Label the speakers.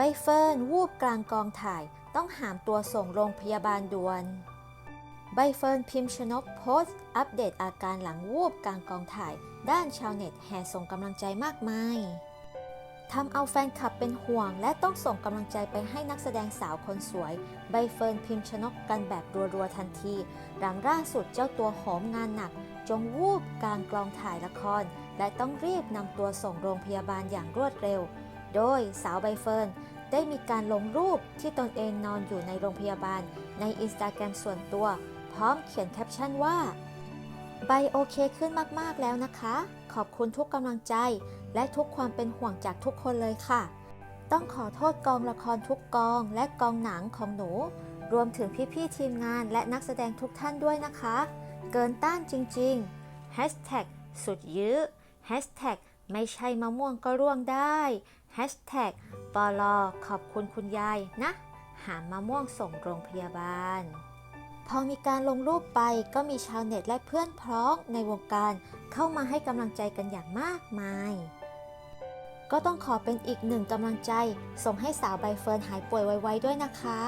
Speaker 1: ใบเฟิร์นวูบกลางกองถ่ายต้องหามตัวส่งโรงพยาบาลด่วน ใบเฟิร์นพิมพ์ชนกโพสต์ อัปเดตอาการหลังวูบกลางกองถ่าย ด้านชาวเน็ตแห่ส่งกำลังใจมากมายทำเอาแฟนคลับเป็นห่วง และต้องส่งกำลังใจไปให้นักแสดงสาวคนสวย ใบเฟิร์นพิมพ์ชนกกันแบบรัวๆทันที หลังล่าสุดเจ้าตัวโหมงานหนัก จงวูบกลางกลองถ่ายละคร และต้องรีบนำตัวส่งโรงพยาบาลอย่างรวดเร็ว โดยสาวใบเฟิร์นได้มีการลงรูปที่ตนเองนอนอยู่ในโรงพยาบาลในอินสตาแกรมส่วนตัว พร้อมเขียนแคปชั่นว่า ใบโอเคขึ้นมาก ๆ แล้วนะคะ ขอบคุณทุกกำลังใจ และทุกความเป็นห่วงจากทุกคนเลยค่ะ ต้องขอโทษกองละครทุกกองและกองหนังของหนู รวมถึงพี่ ๆ ทีมงานและนักแสดงทุกท่านด้วยนะคะ เกินต้านจริงๆ Hashtag สุดยื้อ Hashtag ไม่ใช่มะม่วงก็ร่วงได้ Hashtag ปอลอขอบคุณคุณยายนะ หามมะม่วงส่งโรงพยาบาล พอมีการลงรูปไปก็มีชาวเน็ตและเพื่อนพ้องในวงการเข้ามาให้กำลังใจกันอย่างมากมาย ก็ต้องขอเป็นอีกหนึ่งกำลังใจ ส่งให้สาวใบเฟิร์นหายป่วยไวๆด้วยนะคะ